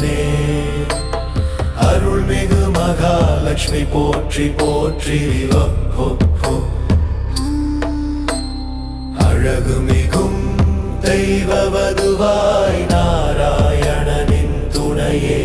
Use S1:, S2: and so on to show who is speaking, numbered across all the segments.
S1: அரசனே அருள்மிகு மகாலட்சுமி போற்றி போற்றி அழகு மிகும் தெய்வ வதுவாய் நாராயணனின் துணையே.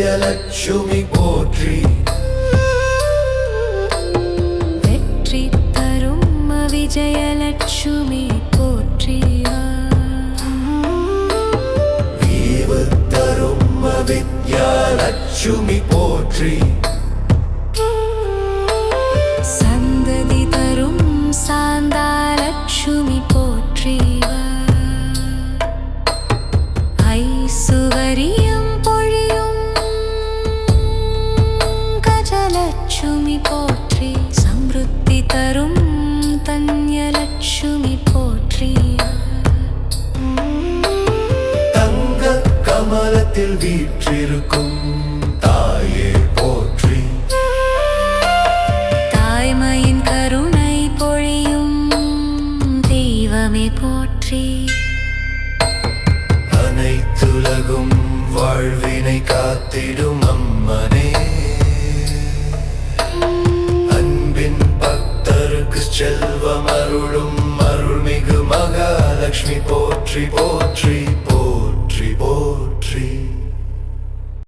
S1: அவைரியலட்சுமி போற்றி.
S2: வெற்றி தரும் விஜயலட்சுமி போற்றி.
S1: வீவு தரும் அவித்யாலட்சுமி போற்றி.
S2: சந்ததி தரும் சாந்தாலட்சுமி போற்றி. தரும் தன்யலட்சுமி போற்றி.
S1: தங்க கமலத்தில் வீற்றிருக்கும் தாயே போற்றி.
S2: தாய்மையின் கருணை பொழியும் தெய்வமே போற்றி.
S1: அனைத்துலகும் வாழ்வினை காத்திடும் அம்மனே. செல்வம் அருளும் அருள்மிகு மகாலட்சுமி. போற்றி போற்றி போற்றி போற்றி.